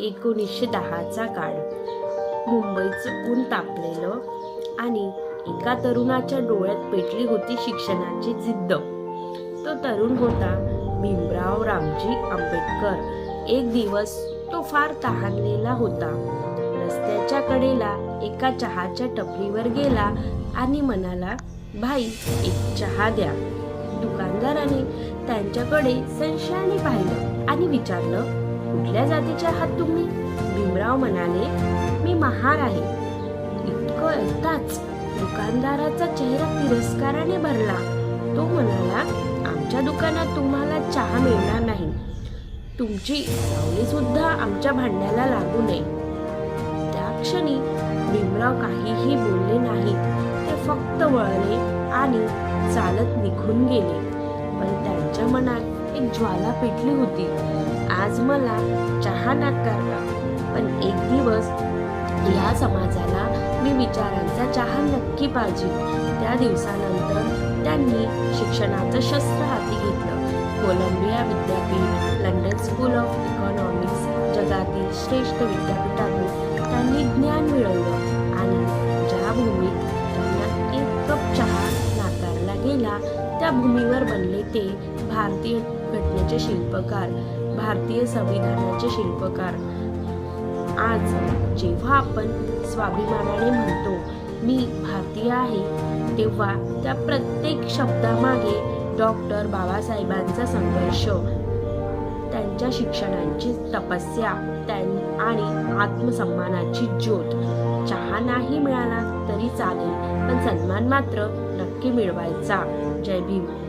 एकोणीसशे दहाचा काळ. मुंबईचं ऊन तापलेलं आणि एका तरुणाच्या डोळ्यात पेटली होती शिक्षणाची जिद्द. तो तरुण होता भीमराव रामजी आंबेडकर. एक दिवस तो फार तहानलेला होता. रस्त्याच्या कडेला एका चहाच्या टपरीवर गेला आणि म्हणाला भाई एक चहा द्या. दुकानदाराने त्यांच्याकडे संशयाने पाहिलं आणि विचारलं कुठल्या जातीचे आहात तुम्ही? भीमराव म्हणाले मी महार आहे. इतकं ऐकताच दुकानदाराचा चेहरा तिरस्काराने भरला. तो म्हणाला आमच्या दुकानात तुम्हाला चहा मिळणार नाही. तुमची सावली सुद्धा आमच्या भांड्याला लागू नये. त्या क्षणी भीमराव काहीही बोलले नाही. ते फक्त वळले आणि चालत निघून गेले. पण त्यांच्या मनात एक ज्वाला पेटली होती. आज मला चहा नाकारला पण एक दिवस या समाजाला मी विचारांचा चहा नक्की पाहिजे. त्या दिवसानंतर त्यांनी शिक्षणाचं शस्त्र हाती घेतलं. कोलंबिया विद्यापीठ लंडन स्कूल ऑफ इकॉनॉमिक्स जगातील श्रेष्ठ विद्यापीठातून त्यांनी ज्ञान मिळवलं आणि ज्या भूमीत त्यांना एक कप चहा नाकारला गेला त्या भूमीवर बनले ते भारतीय घटनेचे शिल्पकार. भारतीय संविधानाचे शिल्पकार. आज जेव्हा आपण स्वाभिमानाने म्हणतो मी भारतीय आहे तेव्हा त्या प्रत्येक शब्दामागे डॉक्टर बाबासाहेबांचा संघर्ष त्यांच्या शिक्षणांची तपस्या त्यां आणि आत्मसन्मानाची ज्योत. चहा नाही मिळाला तरी चालेल पण सन्मान मात्र नक्की मिळवायचा. जय भीम.